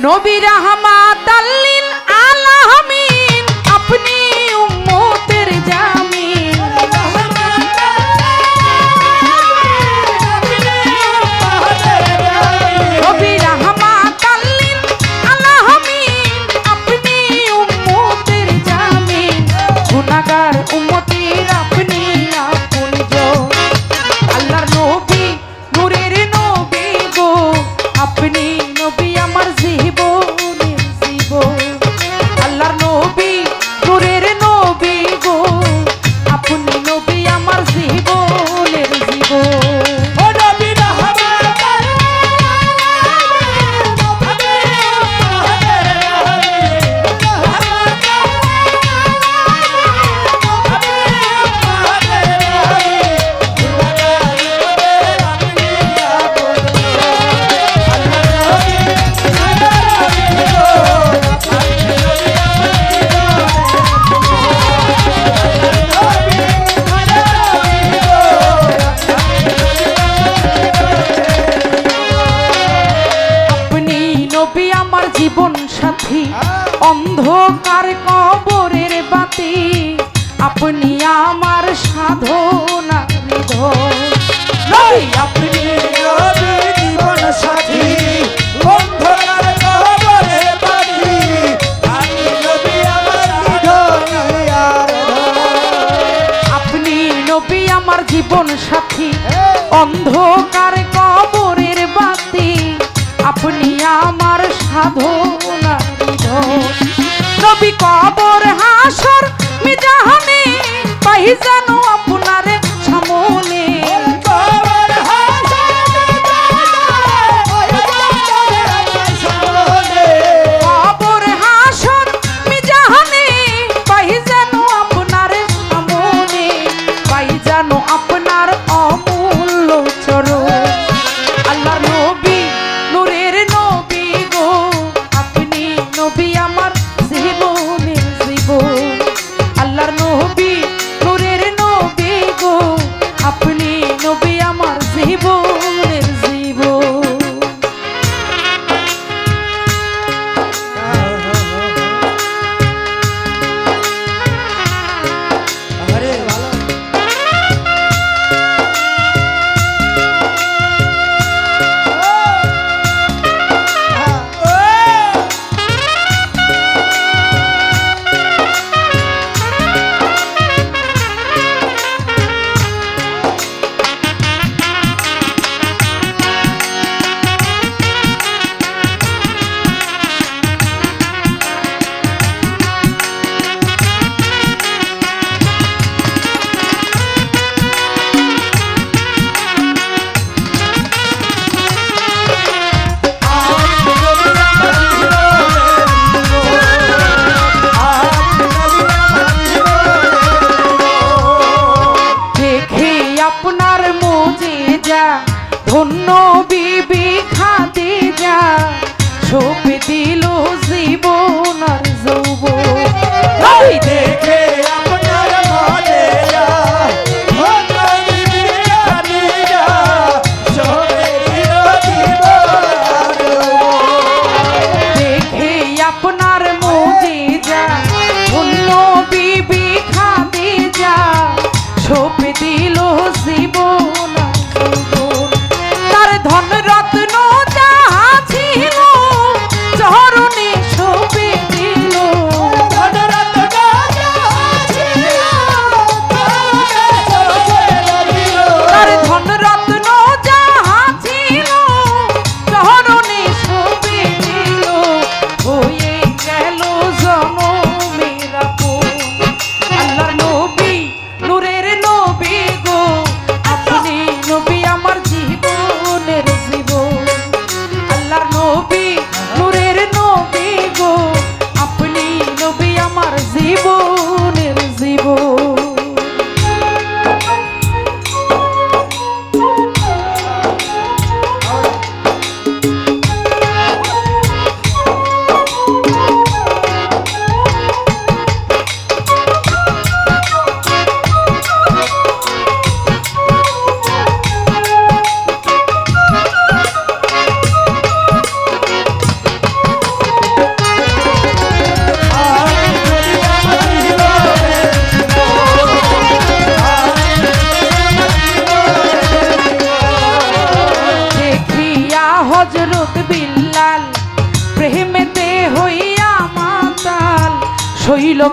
নবী রহমাতাল্লিল আলামিন আপনি উম্মতের জান জীবন সাথী অন্ধকার কর Lisa!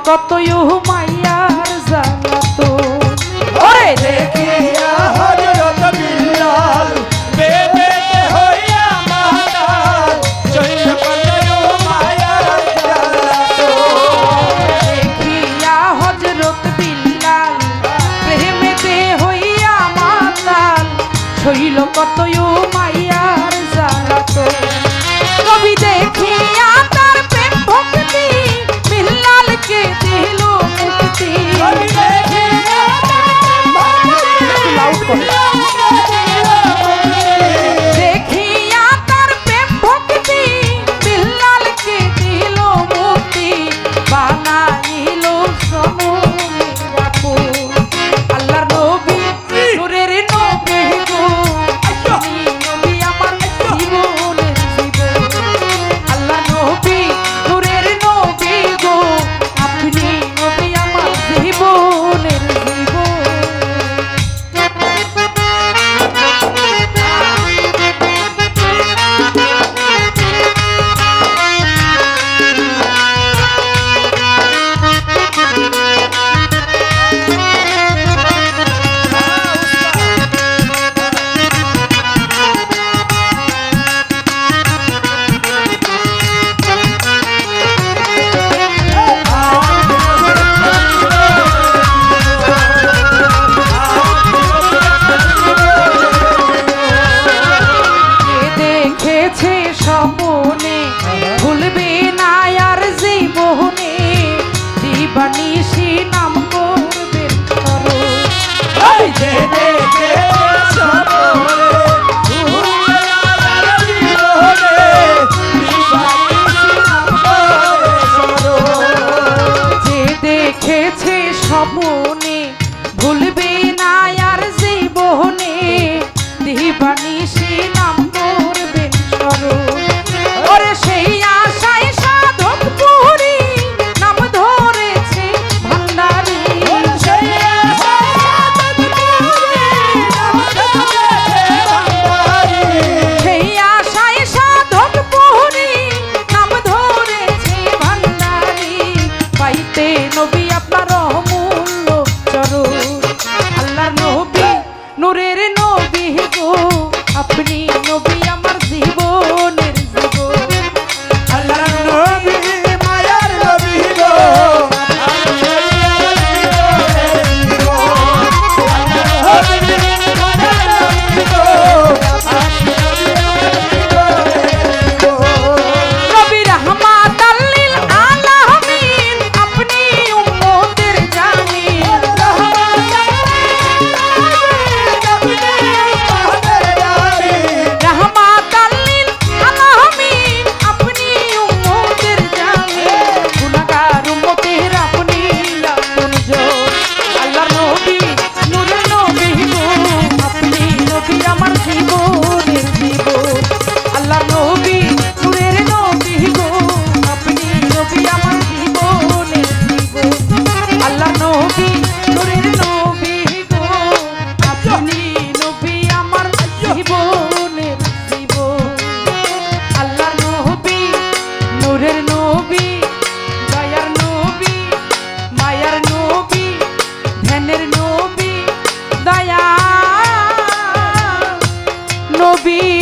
শৈল ইহু মাইয়ার জ্বালাতো ওরে দেখে be